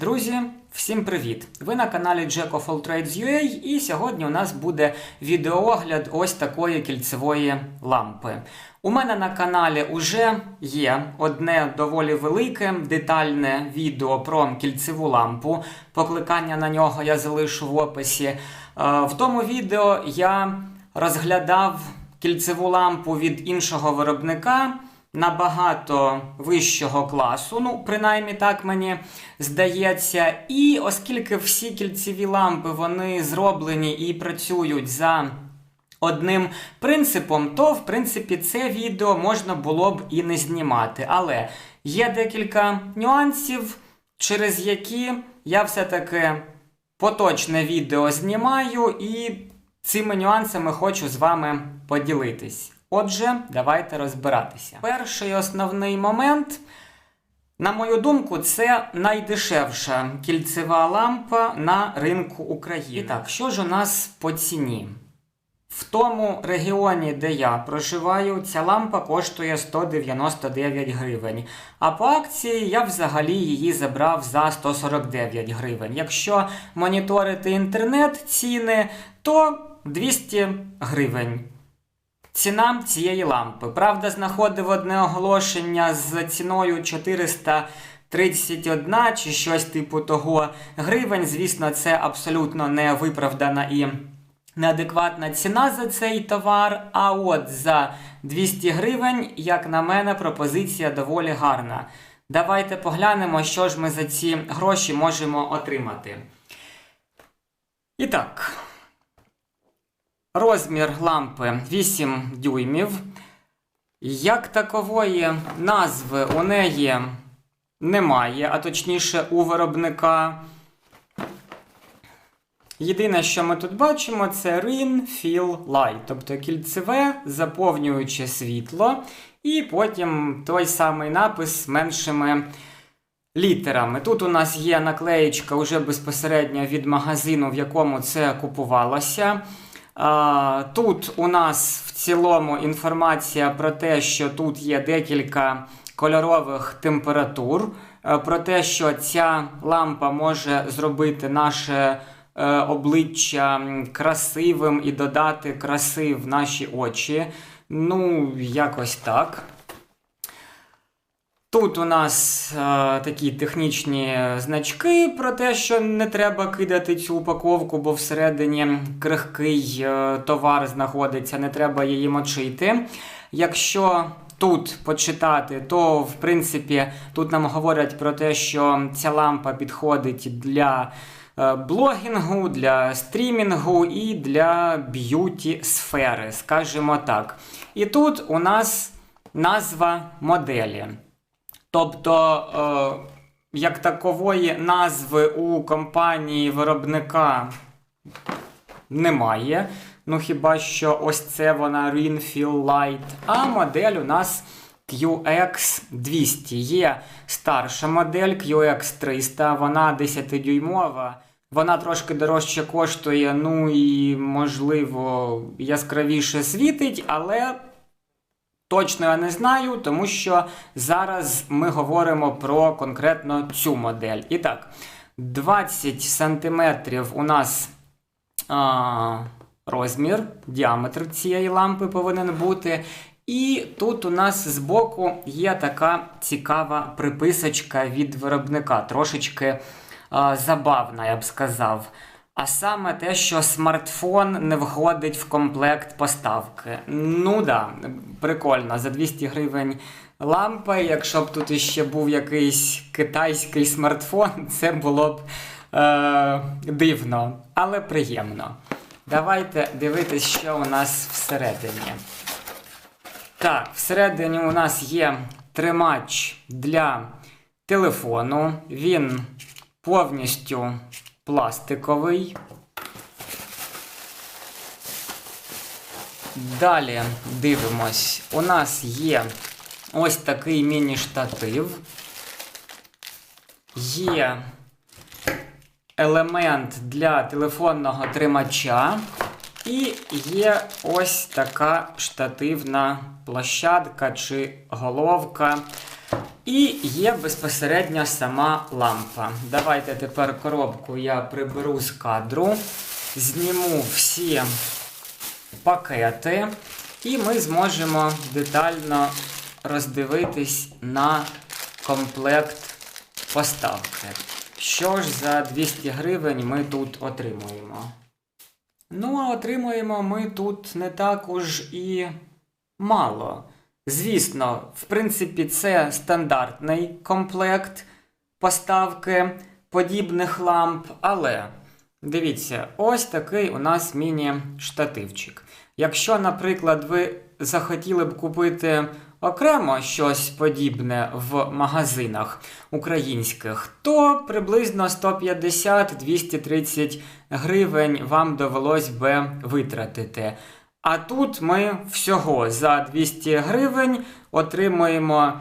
Друзі, всім привіт! Ви на каналі Jack of All Trades UA і сьогодні у нас буде відеоогляд ось такої кільцевої лампи. У мене на каналі вже є одне доволі велике детальне відео про кільцеву лампу. Покликання на нього я залишу в описі. Е, В тому відео я розглядав кільцеву лампу від іншого виробника набагато вищого класу, ну, принаймні так мені здається. І оскільки всі кільцеві лампи вони зроблені і працюють за одним принципом, то в принципі це відео можна було б і не знімати. Але є декілька нюансів, через які я все-таки поточне відео знімаю і цими нюансами хочу з вами поділитись. Отже, давайте розбиратися. Перший основний момент, на мою думку, це найдешевша кільцева лампа на ринку України. І так, що ж у нас по ціні? В тому регіоні, де я проживаю, ця лампа коштує 199 гривень. А по акції я взагалі її забрав за 149 гривень. Якщо моніторити інтернет ціни, то 200 гривень. Ціна цієї лампи. Правда, знаходив одне оголошення з ціною 431 чи щось типу того гривень. Звісно, це абсолютно не виправдана і неадекватна ціна за цей товар. А от за 200 гривень, як на мене, пропозиція доволі гарна. Давайте поглянемо, що ж ми за ці гроші можемо отримати. І так. Розмір лампи 8 дюймів. Як такової назви у неї немає, а точніше у виробника. Єдине, що ми тут бачимо, це Rin Fill Light, тобто кільцеве заповнююче світло, і потім той самий напис меншими літерами. Тут у нас є наклеєчка вже безпосередньо від магазину, в якому це купувалося. Тут у нас в цілому інформація про те, що тут є декілька кольорових температур, е, про те, що ця лампа може зробити наше е, обличчя красивим і додати краси в наші очі. Ну, якось так. Тут у нас е, такі технічні значки про те, що не треба кидати цю упаковку, бо всередині крихкий е, товар знаходиться, не треба її мочити. Якщо тут почитати, то в принципі тут нам говорять про те, що ця лампа підходить для е, блогінгу, для стрімінгу і для б'юті сфери, скажімо так. І тут у нас назва моделі. Тобто, е, як такової назви у компанії виробника немає. Ну, хіба що ось це вона Rinfield Light. А модель у нас QX200. Є старша модель QX300, вона 10-дюймова. Вона трошки дорожче коштує, ну і, можливо, яскравіше світить, але Точно я не знаю, тому що зараз ми говоримо про конкретно цю модель. І так, 20 см у нас а, розмір, діаметр цієї лампи повинен бути. І тут у нас збоку є така цікава приписочка від виробника, трошечки а, забавна, я б сказав. А саме те, що смартфон не входить в комплект поставки. Ну да, прикольно, за 200 гривень лампа. Якщо б тут іще був якийсь китайський смартфон, це було б е- дивно, але приємно. Давайте дивитись, що у нас всередині. Так, всередині у нас є тримач для телефону. Він повністю пластиковий. Далі дивимось, у нас є ось такий міні-штатив. Є елемент для телефонного тримача. І є ось така штативна площадка чи головка. І є безпосередньо сама лампа. Давайте тепер коробку я приберу з кадру, зніму всі пакети, і ми зможемо детально роздивитись на комплект поставки. Що ж за 200 гривень ми тут отримуємо? Ну, а отримуємо ми тут не так уж і мало. Звісно, в принципі, це стандартний комплект поставки подібних ламп, але дивіться, ось такий у нас міні-штативчик. Якщо, наприклад, ви захотіли б купити окремо щось подібне в магазинах українських, то приблизно 150-230 гривень вам довелось би витратити. А тут ми всього за 200 гривень отримуємо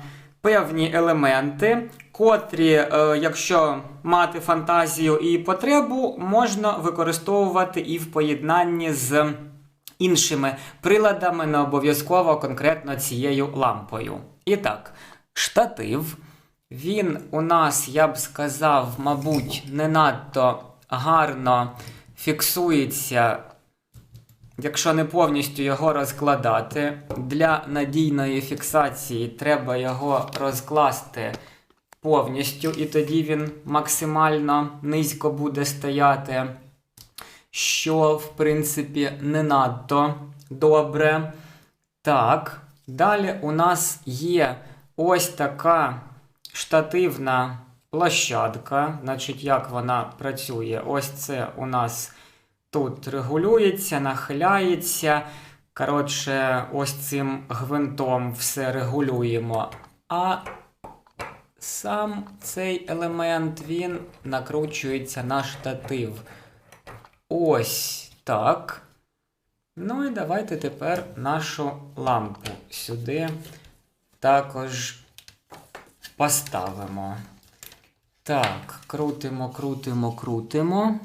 певні елементи, котрі, е, якщо мати фантазію і потребу, можна використовувати і в поєднанні з іншими приладами, не обов'язково конкретно цією лампою. І так, штатив. Він у нас, я б сказав, мабуть, не надто гарно фіксується, якщо не повністю його розкладати. Для надійної фіксації треба його розкласти повністю, і тоді він максимально низько буде стояти, що, в принципі, не надто добре. Так, далі у нас є ось така штативна площадка. Значить, як вона працює? Ось це у нас тут регулюється, нахиляється. Коротше, ось цим гвинтом все регулюємо. А сам цей елемент він накручується на штатив. Ось так. Ну і давайте тепер нашу лампу сюди також поставимо. Так, крутимо, крутимо, крутимо.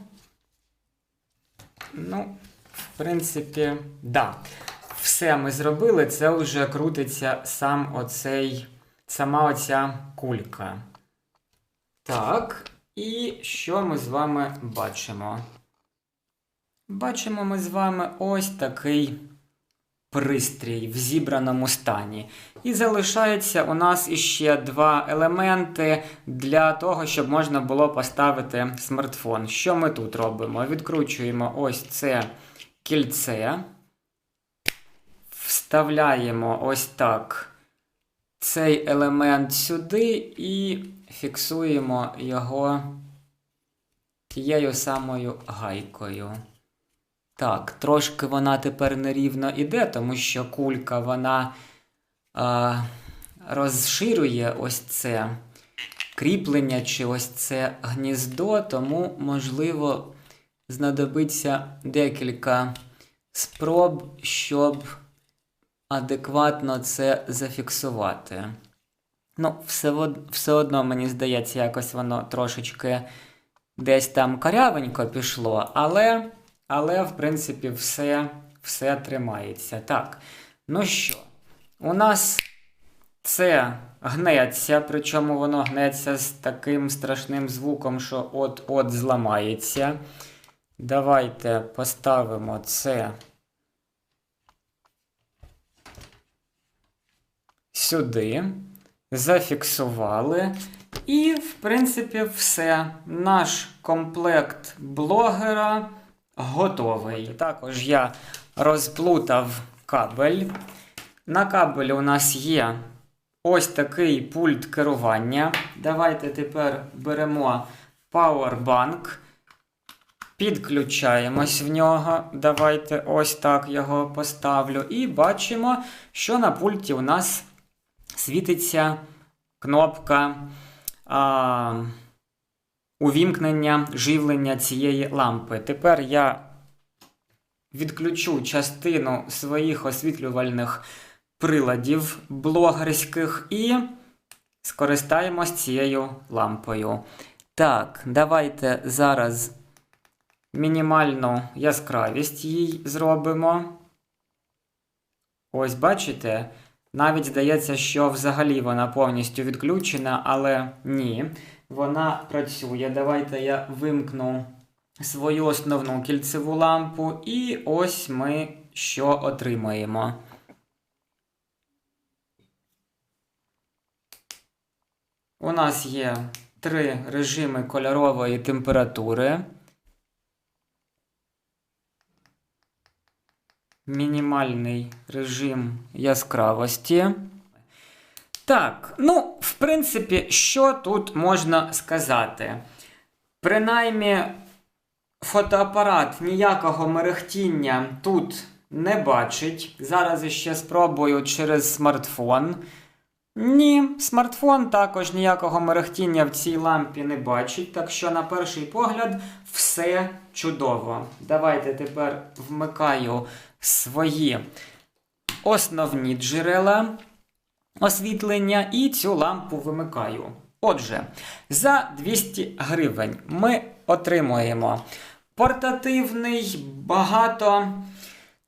Ну, в принципі, да. Все ми зробили, це вже крутиться сам оцей, сама оця кулька. Так, і що ми з вами бачимо? Бачимо ми з вами ось такий пристрій в зібраному стані. І залишається у нас іще два елементи для того, щоб можна було поставити смартфон. Що ми тут робимо? Відкручуємо ось це кільце, вставляємо ось так цей елемент сюди і фіксуємо його тією самою гайкою. Так, трошки вона тепер нерівно іде, тому що кулька вона а, розширює ось це кріплення чи ось це гніздо, тому, можливо, знадобиться декілька спроб, щоб адекватно це зафіксувати. Ну, все, все одно, мені здається, якось воно трошечки десь там корявенько пішло, але. Але, в принципі, все все тримається. Так. Ну що, у нас це гнеться, причому воно гнеться з таким страшним звуком, що от-от зламається. Давайте поставимо це сюди. Зафіксували. І, в принципі, все. Наш комплект блогера готовий. Також я розплутав кабель. На кабелі у нас є ось такий пульт керування. Давайте тепер беремо Powerbank. Підключаємось в нього. Давайте ось так його поставлю. І бачимо, що на пульті у нас світиться кнопка. А, увімкнення живлення цієї лампи. Тепер я відключу частину своїх освітлювальних приладів блогерських і скористаємось цією лампою. Так, давайте зараз мінімальну яскравість їй зробимо. Ось, бачите, Навіть здається, що взагалі вона повністю відключена, але ні. Вона працює. Давайте я вимкну свою основну кільцеву лампу, і ось ми що отримаємо. У нас є три режими кольорової температури. Мінімальний режим яскравості. Так, ну, в принципі, що тут можна сказати? Принаймні, фотоапарат ніякого мерехтіння тут не бачить. Зараз ще спробую через смартфон. Ні, смартфон також ніякого мерехтіння в цій лампі не бачить, так що, на перший погляд, все чудово. Давайте тепер вмикаю свої основні джерела освітлення і цю лампу вимикаю. Отже, за 200 гривень ми отримуємо портативний багато.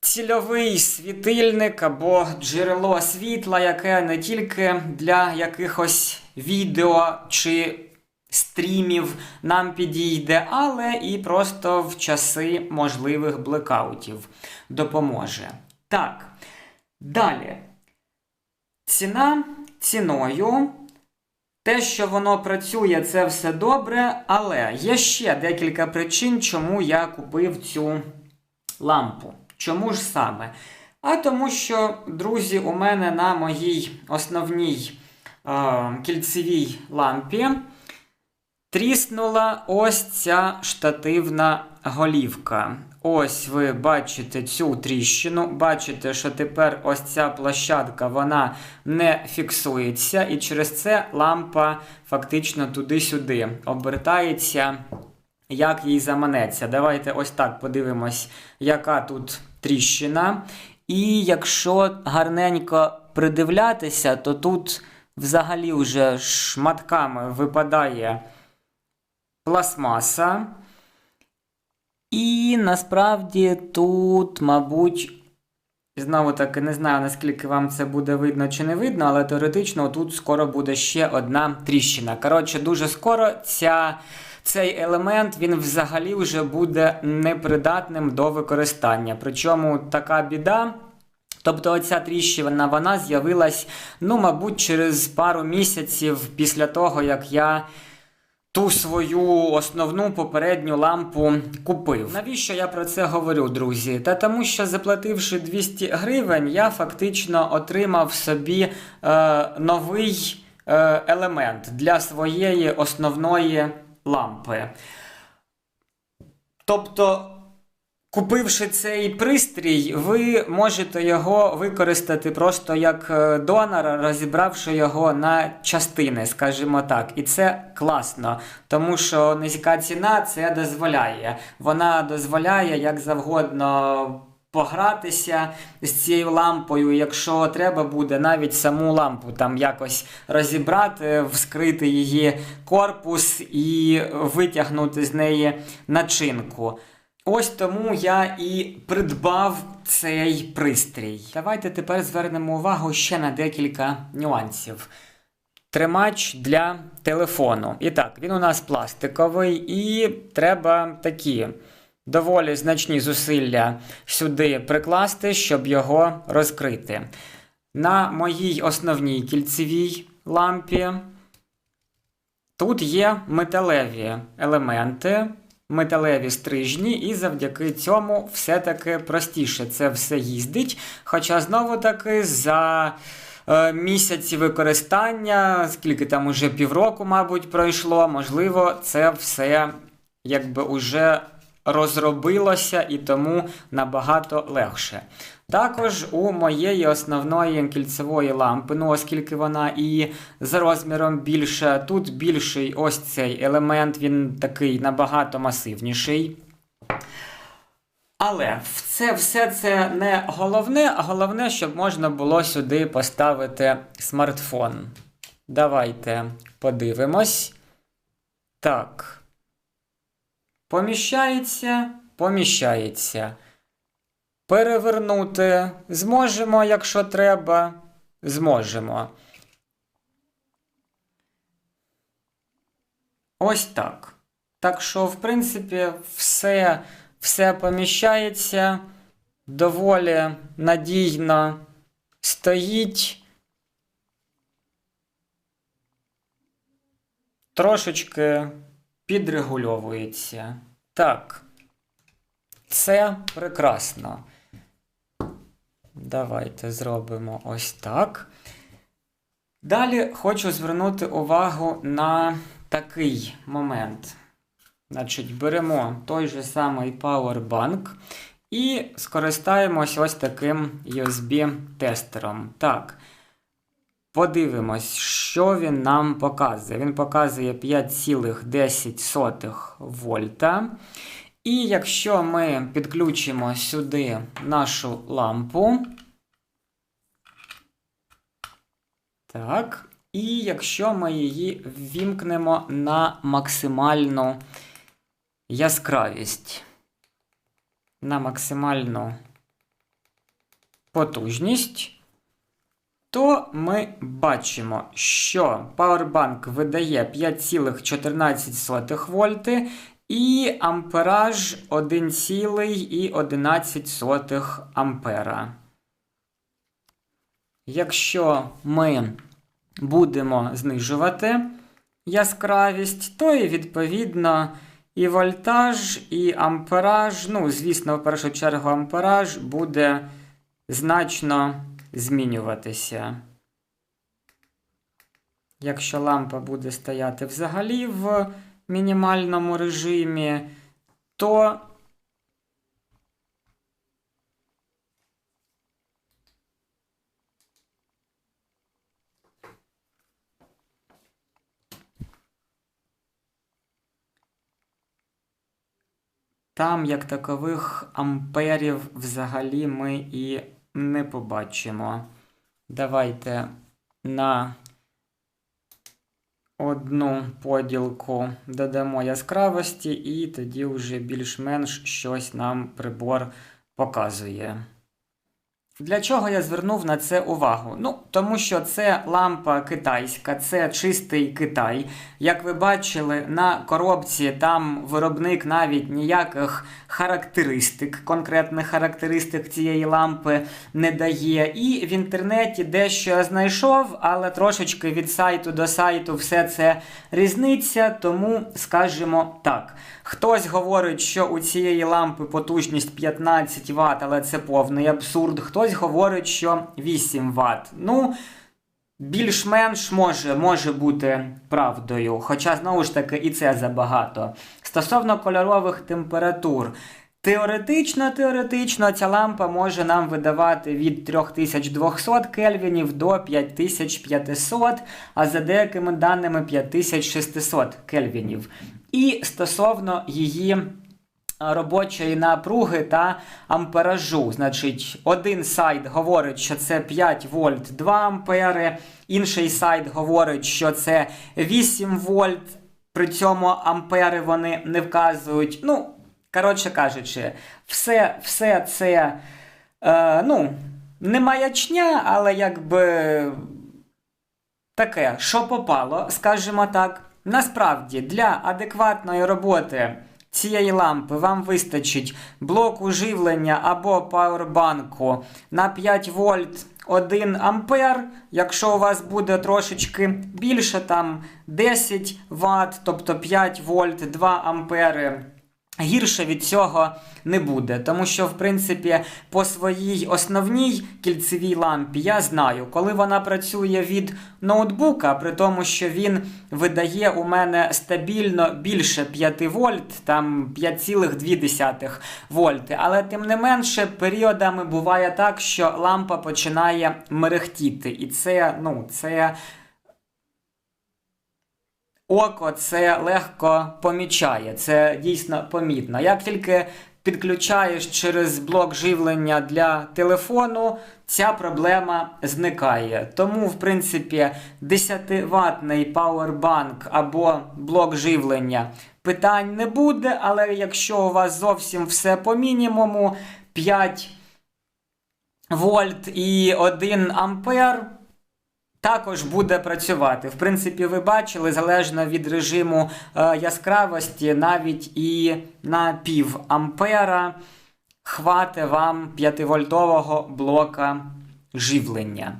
Цільовий світильник або джерело світла, яке не тільки для якихось відео чи стрімів нам підійде, але і просто в часи можливих блекаутів допоможе. Так, далі. Ціна ціною. Те, що воно працює, це все добре, але є ще декілька причин, чому я купив цю лампу. Чому ж саме? А тому що, друзі, у мене на моїй основній е, кільцевій лампі тріснула ось ця штативна голівка. Ось ви бачите цю тріщину, бачите, що тепер ось ця площадка вона не фіксується, і через це лампа фактично туди-сюди обертається як їй заманеться. Давайте ось так подивимось, яка тут тріщина. І якщо гарненько придивлятися, то тут взагалі вже шматками випадає пластмаса. І насправді тут, мабуть, знову таки не знаю, наскільки вам це буде видно чи не видно, але теоретично тут скоро буде ще одна тріщина. Коротше, дуже скоро ця цей елемент він взагалі вже буде непридатним до використання. Причому така біда. Тобто оця тріщина вона з'явилась, ну, мабуть, через пару місяців після того, як я ту свою основну попередню лампу купив. Навіщо я про це говорю, друзі? Та тому, що заплативши 200 гривень, я фактично отримав собі е, новий е, елемент для своєї основної лампи. Тобто, купивши цей пристрій, ви можете його використати просто як е, донора, розібравши його на частини, скажімо так. І це класно, тому що низька ціна це дозволяє. Вона дозволяє як завгодно погратися з цією лампою, якщо треба буде навіть саму лампу там якось розібрати, вскрити її корпус і витягнути з неї начинку. Ось тому я і придбав цей пристрій. Давайте тепер звернемо увагу ще на декілька нюансів. Тримач для телефону. І так, він у нас пластиковий, і треба такі доволі значні зусилля сюди прикласти, щоб його розкрити. На моїй основній кільцевій лампі тут є металеві елементи, металеві стрижні, і завдяки цьому все-таки простіше це все їздить. Хоча, знову-таки, за е, місяці використання, скільки там уже півроку, мабуть, пройшло, можливо, це все якби уже розробилося і тому набагато легше. Також у моєї основної кільцевої лампи, ну оскільки вона і за розміром більша, тут більший ось цей елемент, він такий набагато масивніший. Але це все це не головне, а головне, щоб можна було сюди поставити смартфон. Давайте подивимось. Так. Поміщається, поміщається. Перевернути зможемо, якщо треба. зможемо. Ось так. Так що, в принципі, все, все поміщається доволі надійно стоїть. Трошечки підрегульовується. Так. Це прекрасно. Давайте зробимо ось так. Далі хочу звернути увагу на такий момент. Значить, беремо той же самий Powerbank і скористаємось ось таким USB-тестером. Так. Подивимось, що він нам показує. Він показує 5,10 вольта. І якщо ми підключимо сюди нашу лампу, так, і якщо ми її ввімкнемо на максимальну яскравість, на максимальну потужність, то ми бачимо, що Powerbank видає 5,14 вольти і ампераж 1,11 ампера. Якщо ми будемо знижувати яскравість, то і відповідно і вольтаж, і ампераж, ну, звісно, в першу чергу, ампераж буде значно змінюватися. Якщо лампа буде стояти взагалі в мінімальному режимі, то там, як такових амперів, взагалі ми і не побачимо. Давайте на одну поділку додамо яскравості, і тоді вже більш-менш щось нам прибор показує. Для чого я звернув на це увагу? Ну, тому що це лампа китайська, це чистий Китай. Як ви бачили, на коробці там виробник навіть ніяких характеристик, конкретних характеристик цієї лампи не дає. І в інтернеті дещо я знайшов, але трошечки від сайту до сайту все це різниця, тому скажімо так. Хтось говорить, що у цієї лампи потужність 15 Вт, але це повний абсурд. Хтось говорить, що 8 Вт. Ну, більш-менш може може бути правдою. Хоча, знову ж таки, і це забагато. Стосовно кольорових температур. Теоретично, теоретично, ця лампа може нам видавати від 3200 кельвінів до 5500, а за деякими даними 5600 кельвінів. І стосовно її робочої напруги та амперажу. Значить, один сайт говорить, що це 5 вольт 2 ампери, інший сайт говорить, що це 8 вольт. При цьому ампери вони не вказують. Ну, коротше кажучи, все все це е, ну, не маячня, але якби таке, що попало, скажімо так. Насправді, для адекватної роботи цієї лампи вам вистачить блоку живлення або пауербанку на 5 вольт 1 ампер. Якщо у вас буде трошечки більше, там 10 Вт, тобто 5 вольт 2 ампери. Гірше від цього не буде, тому що, в принципі, по своїй основній кільцевій лампі я знаю, коли вона працює від ноутбука, при тому, що він видає у мене стабільно більше 5 вольт, там 5,2 вольти. Але тим не менше, періодами буває так, що лампа починає мерехтіти. І це, ну, це. Око це легко помічає, це дійсно помітно. Як тільки підключаєш через блок живлення для телефону, ця проблема зникає. Тому, в принципі, 10-ваттний пауербанк або блок живлення питань не буде, але якщо у вас зовсім все по мінімуму, 5 вольт і 1 ампер. Також буде працювати. В принципі, ви бачили, залежно від режиму е, яскравості, навіть і на пів ампера хватить вам 5-вольтового блока живлення.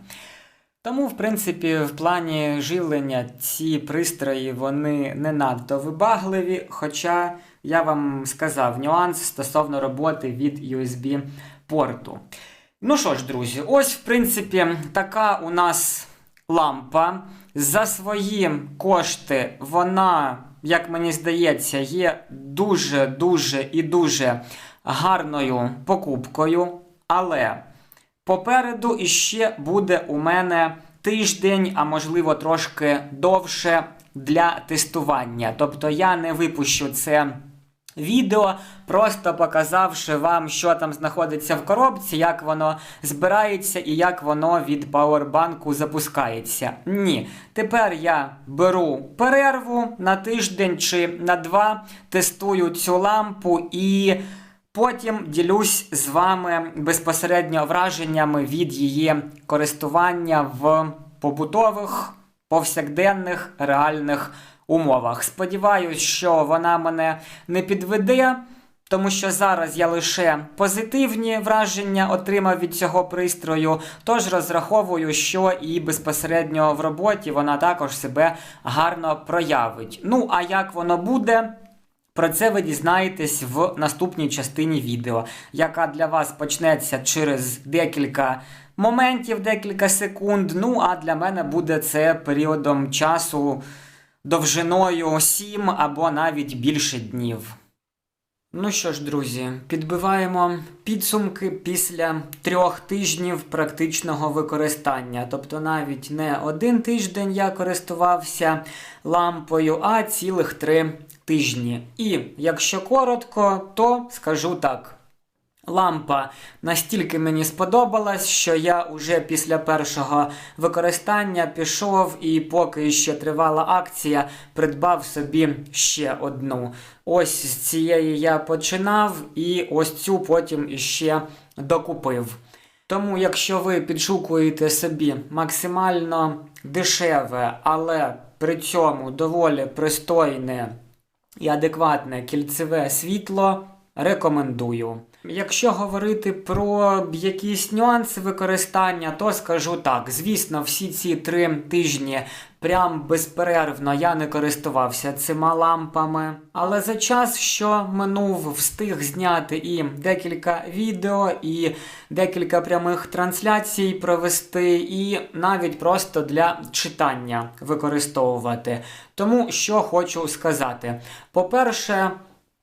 Тому, в принципі, в плані живлення ці пристрої вони не надто вибагливі. Хоча я вам сказав нюанс стосовно роботи від USB порту. Ну що ж, друзі, ось, в принципі, така у нас лампа. За свої кошти вона, як мені здається, є дуже-дуже і дуже гарною покупкою. Але попереду іще буде у мене тиждень, а можливо трошки довше для тестування. Тобто я не випущу це. Відео, просто показавши вам, що там знаходиться в коробці, як воно збирається і як воно від пауербанку запускається. Ні. Тепер я беру перерву на тиждень чи на два, тестую цю лампу і потім ділюсь з вами безпосередньо враженнями від її користування в побутових, повсякденних реальних умовах. Сподіваюсь, що вона мене не підведе, тому що зараз я лише позитивні враження отримав від цього пристрою, тож розраховую, що і безпосередньо в роботі вона також себе гарно проявить. Ну, а як воно буде? Про це ви дізнаєтесь в наступній частині відео, яка для вас почнеться через декілька моментів, декілька секунд. Ну, а для мене буде це періодом часу довжиною 7 або навіть більше днів. Ну що ж, друзі, підбиваємо підсумки після трьох тижнів практичного використання. Тобто навіть не один тиждень я користувався лампою, а цілих три тижні. І якщо коротко, то скажу так. Лампа настільки мені сподобалась, що я уже після першого використання пішов і поки ще тривала акція, придбав собі ще одну. Ось з цієї я починав і ось цю потім іще докупив. Тому, якщо ви підшукуєте собі максимально дешеве, але при цьому доволі пристойне і адекватне кільцеве світло, рекомендую. Якщо говорити про якісь нюанси використання, то скажу так: звісно, всі ці три тижні прям безперервно я не користувався цими лампами. Але за час, що минув, встиг зняти і декілька відео, і декілька прямих трансляцій провести, і навіть просто для читання використовувати. Тому що хочу сказати: по-перше,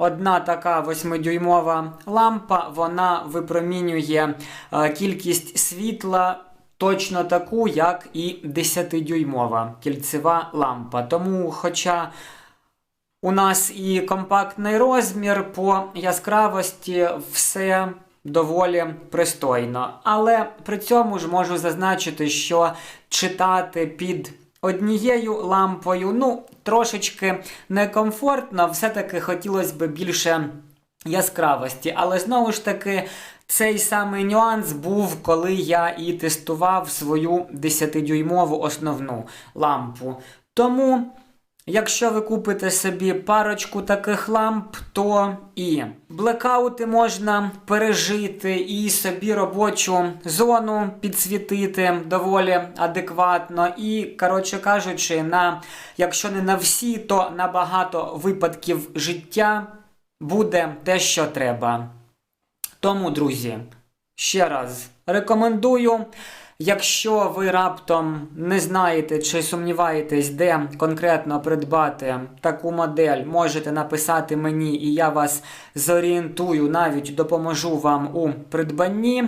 Одна така 8-дюймова лампа, вона випромінює е, кількість світла точно таку, як і 10-дюймова кільцева лампа. Тому, хоча у нас і компактний розмір по яскравості все доволі пристойно. Але при цьому ж можу зазначити, що читати під однією лампою, ну, трошечки некомфортно, все-таки хотілося б більше яскравості. Але знову ж таки, цей самий нюанс був, коли я і тестував свою 10-дюймову основну лампу. Тому. Якщо ви купите собі парочку таких ламп, то і блекаути можна пережити, і собі робочу зону підсвітити доволі адекватно. І, коротше кажучи, на, якщо не на всі, то на багато випадків життя буде те, що треба. Тому, друзі, ще раз рекомендую. Якщо ви раптом не знаєте чи сумніваєтесь, де конкретно придбати таку модель, можете написати мені, і я вас зорієнтую, навіть допоможу вам у придбанні.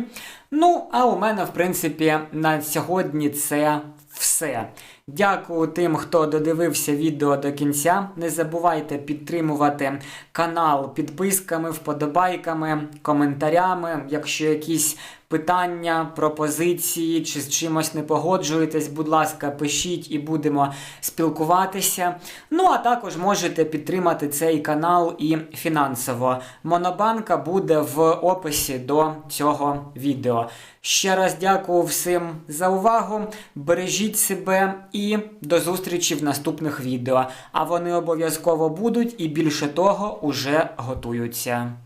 Ну, а у мене, в принципі, на сьогодні це все. Дякую тим, хто додивився відео до кінця. Не забувайте підтримувати канал підписками, вподобайками, коментарями. Якщо якісь питання, пропозиції чи з чимось не погоджуєтесь, будь ласка, пишіть і будемо спілкуватися. Ну а також можете підтримати цей канал і фінансово. Монобанка буде в описі до цього відео. Ще раз дякую всім за увагу. Бережіть себе і до зустрічі в наступних відео. А вони обов'язково будуть і більше того уже готуються.